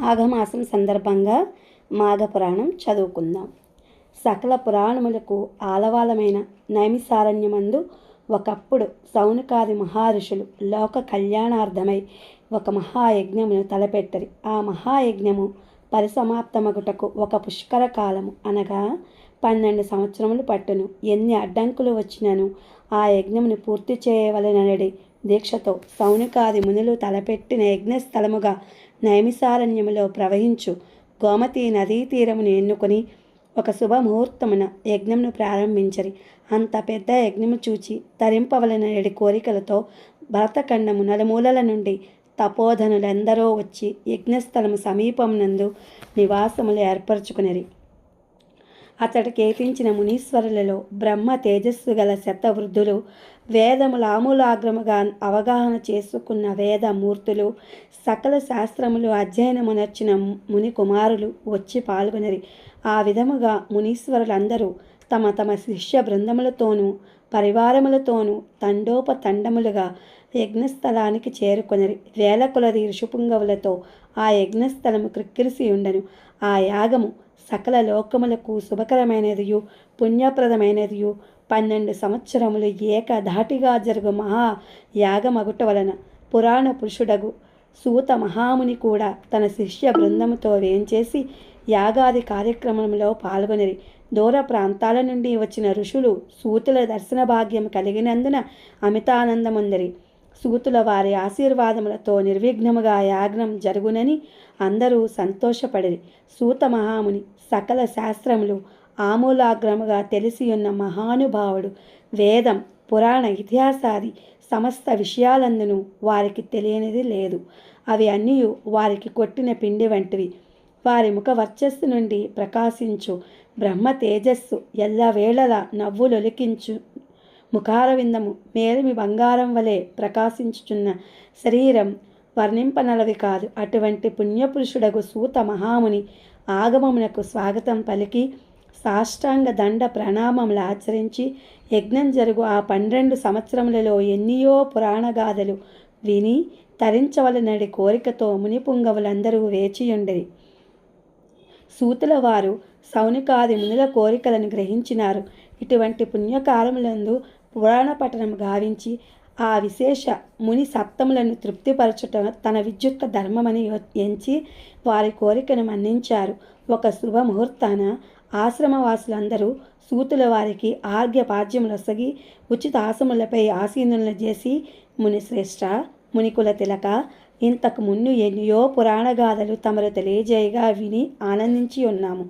మాఘమాసం సందర్భంగా మాఘ పురాణం చదువుకుందాం. సకల పురాణములకు ఆలవాలమైన నైమిసారణ్యమందు ఒకప్పుడు సౌనకాది మహర్షులు లోక కళ్యాణార్థమై ఒక మహాయజ్ఞమును తలపెట్టరి. ఆ మహాయజ్ఞము పరిసమాప్తమగుటకు ఒక పుష్కర కాలము అనగా పన్నెండు సంవత్సరములు పట్టును. ఎన్ని అడ్డంకులు వచ్చినను ఆ యజ్ఞమును పూర్తి చేయవలనడి దీక్షతో సౌనికాది మునులు తలపెట్టిన యజ్ఞస్థలముగా నైమిసారణ్యములో ప్రవహించు. గోమతి నదీ తీరమును ఎన్నుకొని ఒక శుభముహూర్తమున యజ్ఞమును ప్రారంభించరి. అంత పెద్ద యజ్ఞము చూచి తరింపవలనడి కోరికలతో భరతఖండము నలుమూలల నుండి తపోధనులెందరో వచ్చి యజ్ఞస్థలము సమీపమునందు నివాసములు ఏర్పరచుకునిరి. అతడు కేతించిన మునీశ్వరులలో బ్రహ్మ తేజస్సు గల శతవృద్ధులు వేదములామూలాగ్రముగా అవగాహన చేసుకున్న వేదమూర్తులు సకల శాస్త్రములు అధ్యయనమునర్చిన ముని కుమారులు వచ్చి పాల్గొనరి. ఆ విధముగా మునీశ్వరులందరూ తమ తమ శిష్య బృందములతోనూ పరివారములతోనూ తండోపతండములుగా యజ్ఞస్థలానికి చేరుకొనరి. వేల కొలది ఋషుపుంగవులతో ఆ యజ్ఞస్థలము క్రిక్కిరిసి ఉండను. ఆ యాగము సకల లోకములకు శుభకరమైనదియు పుణ్యప్రదమైనదియు. పన్నెండు సంవత్సరములు ఏకధాటిగా జరుగు మహా యాగమగుట వలన పురాణ పురుషుడగు సూత మహాముని కూడా తన శిష్య బృందముతో వేంచేసి యాగాది కార్యక్రమంలో పాల్గొనిరి. దూర ప్రాంతాల నుండి వచ్చిన ఋషులు సూతుల దర్శన భాగ్యం కలిగినందున అమితానందముందరి. సూతుల వారి ఆశీర్వాదములతో నిర్విఘ్నముగా యాగ్నం జరుగునని అందరూ సంతోషపడిరి. సూత మహాముని సకల శాస్త్రములు ఆమూలాగ్రముగా తెలిసియున్న మహానుభావుడు వేదం పురాణ ఇతిహాసాది సమస్త విషయాలందును వారికి తెలియనిది లేదు. అవి అన్నీ వారికి కొట్టిన పిండి వంటివి. వారి ముఖ వర్చస్సు నుండి ప్రకాశించు బ్రహ్మ తేజస్సు ఎల్లవేళలా నవ్వులొలికించు ముఖారవిందము మేలిమి బంగారం వలె ప్రకాశించుచున్న శరీరం వర్ణింపనలవి కాదు. అటువంటి పుణ్యపురుషుడగు సూత మహాముని ఆగమమునకు స్వాగతం పలికి సాష్టాంగ దండ ప్రణామములు ఆచరించి యజ్ఞం జరుగు ఆ పన్నెండు సంవత్సరములలో ఎన్నియో పురాణగాథలు విని తరించవలనడి కోరికతో మునిపుంగవులందరూ వేచియుండిరి. సూతుల వారు సౌనికాది మునుల కోరికలను గ్రహించినారు. ఇటువంటి పుణ్యకాలములందు పురాణ పఠనం గావించి ఆ విశేష ముని సత్తములను తృప్తిపరచటం తన విద్యుక్త ధర్మమని ఎంచి వారి కోరికను మన్నించారు. ఒక శుభముహూర్తాన ఆశ్రమవాసులందరూ సూతుల వారికి ఆర్ఘ్యపాద్యములొసగి ఉచిత ఆసములపై ఆసీనులను చేసి మునిశ్రేష్ఠ మునికుల తిలక ఇంతకు మున్ను ఎన్నో పురాణగాథలు తమరు తెలియజేయగా విని ఆనందించి ఉన్నాము.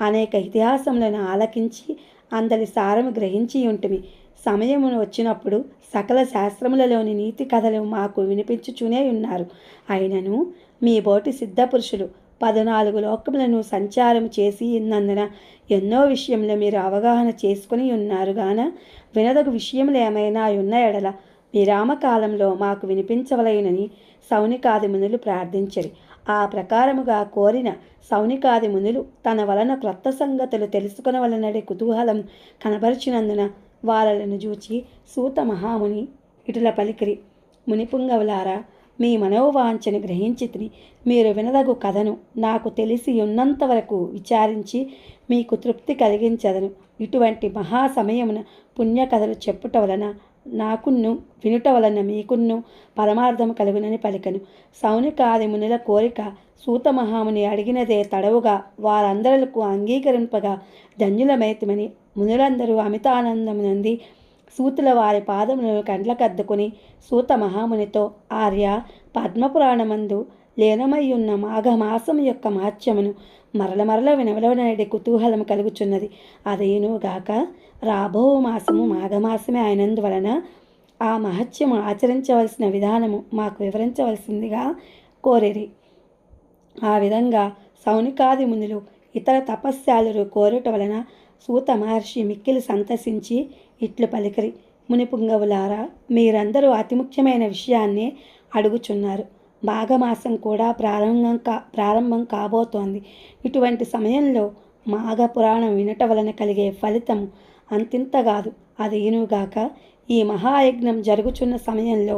అనేక ఇతిహాసములను ఆలకించి అందరి సారము గ్రహించి ఉంటుంది సమయమును వచ్చినప్పుడు సకల శాస్త్రములలోని నీతి కథలు మాకు వినిపించుచునే ఉన్నారు. అయినను మీ బోటి సిద్ధపురుషులు పద్నాలుగు లోకములను సంచారం చేసి ఉన్నందున ఎన్నో విషయంలో మీరు అవగాహన చేసుకుని ఉన్నారు గాన వినదగు విషయములు ఏమైనా ఉన్న ఎడల విరామకాలంలో మాకు వినిపించవలయనని సౌనికాది మునులు ప్రార్థించరు. ఆ ప్రకారముగా కోరిన సౌనికాది మునులు తన వలన క్రొత్త సంగతులు తెలుసుకునవలనడే కుతూహలం కనబరిచినందున వాళ్ళను చూచి సూత మహాముని ఇటుల పలికిరి. మునిపుంగవులారా మీ మనోవాంఛను గ్రహించి మీరు వినదగు కథను నాకు తెలిసి ఉన్నంత వరకు విచారించి మీకు తృప్తి కలిగించదను. ఇటువంటి మహా సమయమున పుణ్యకథలు చెప్పుట వలన నాకున్ను వినుట వలన మీకున్ను పరమార్థం కలుగునని పలికను. సౌనికాది మునుల కోరిక సూత మహాముని అడిగినదే తడవుగా వారందరులకు అంగీకరింపగా ధన్యులమైతమని మునులందరూ అమితానందమునంది సూతుల వారి పాదములను కండ్లకద్దుకుని సూత మహామునితో ఆర్య పద్మపురాణమందు లీనమయ్యున్న మాఘమాసం యొక్క మాత్యమును మరల మరల వినవలనడి కుతూహలం కలుగుచున్నది. అదేనుగాక రాబో మాసము మాఘమాసమే అయినందువలన ఆ మహత్యము ఆచరించవలసిన విధానము మాకు వివరించవలసిందిగా కోరేరి. ఆ విధంగా సౌనికాది మునులు ఇతర తపస్యాలు కోరుట వలన సూత మహర్షి మిక్కిలి సంతసించి ఇట్లు పలికరి. మునిపుంగవులారా మీరందరూ అతి ముఖ్యమైన విషయాన్ని అడుగుచున్నారు. మాఘమాసం కూడా ప్రారంభం కా ప్రారంభం కాబోతోంది. ఇటువంటి సమయంలో మాఘ పురాణం వినట వలన కలిగే ఫలితం అంతింత కాదు. ఈనుగాక ఈ మహాయజ్ఞం జరుగుచున్న సమయంలో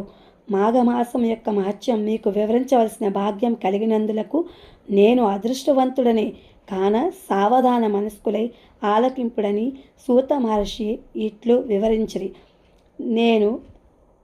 మాఘమాసం యొక్క మహత్యం మీకు వివరించవలసిన భాగ్యం కలిగినందులకు నేను అదృష్టవంతుడని కాన సావధాన మనస్కులై ఆలకింపుడని సూత మహర్షి ఇట్లు వివరించిరి. నేను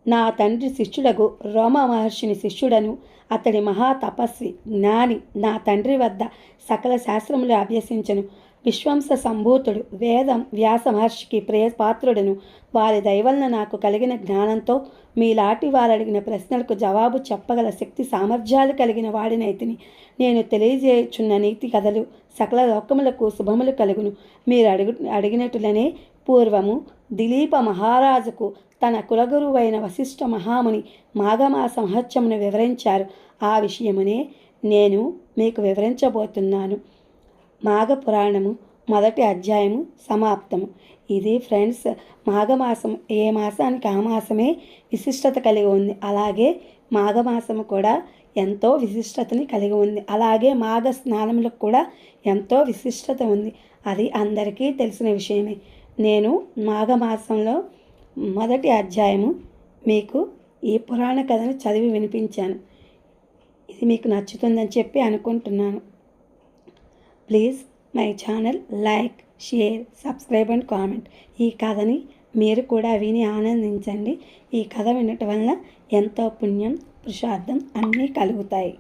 నా తండ్రి శిష్యుడగు రోమ మహర్షిని శిష్యుడను అతడి మహా తపస్వి జ్ఞాని నా తండ్రి వద్ద సకల శాస్త్రములు అభ్యసించను. విశ్వంస సంభూతుడు వేదం వ్యాస మహర్షికి ప్రియపాత్రుడను వారి దయవలన నాకు కలిగిన జ్ఞానంతో మీలాటి వారు అడిగిన ప్రశ్నలకు జవాబు చెప్పగల శక్తి సామర్థ్యాలు కలిగిన వాడినైతిని నేను తెలియజేయుచున్న నీతి కథలు సకల లోకములకు శుభములు కలుగును. మీరు అడుగు అడిగినట్లనే పూర్వము దిలీప మహారాజుకు తన కులగురువైన వశిష్ఠ మహాముని మాఘమాస మహత్యమును వివరించారు. ఆ విషయమునే నేను మీకు వివరించబోతున్నాను. మాఘ పురాణము మొదటి అధ్యాయము సమాప్తము. ఇది ఫ్రెండ్స్ మాఘమాసం ఏ మాసానికి ఆ మాసమే విశిష్టత కలిగి ఉంది. అలాగే మాఘమాసము కూడా ఎంతో విశిష్టతని కలిగి ఉంది. అలాగే మాఘ స్నానములకు కూడా ఎంతో విశిష్టత ఉంది. అది అందరికీ తెలిసిన విషయమే. నేను మాఘమాసంలో మొదటి అధ్యాయము మీకు ఈ పురాణ కథను చదివి వినిపించాను. ఇది మీకు నచ్చుతుందని చెప్పి అనుకుంటున్నాను. Please my channel like share subscribe and comment. ఈ కథని మీరు కూడా విని ఆనందించండి. ఈ కథ వినటం వల్ల ఎంతో పుణ్యం పురుషార్థం అన్నీ కలుగుతాయి.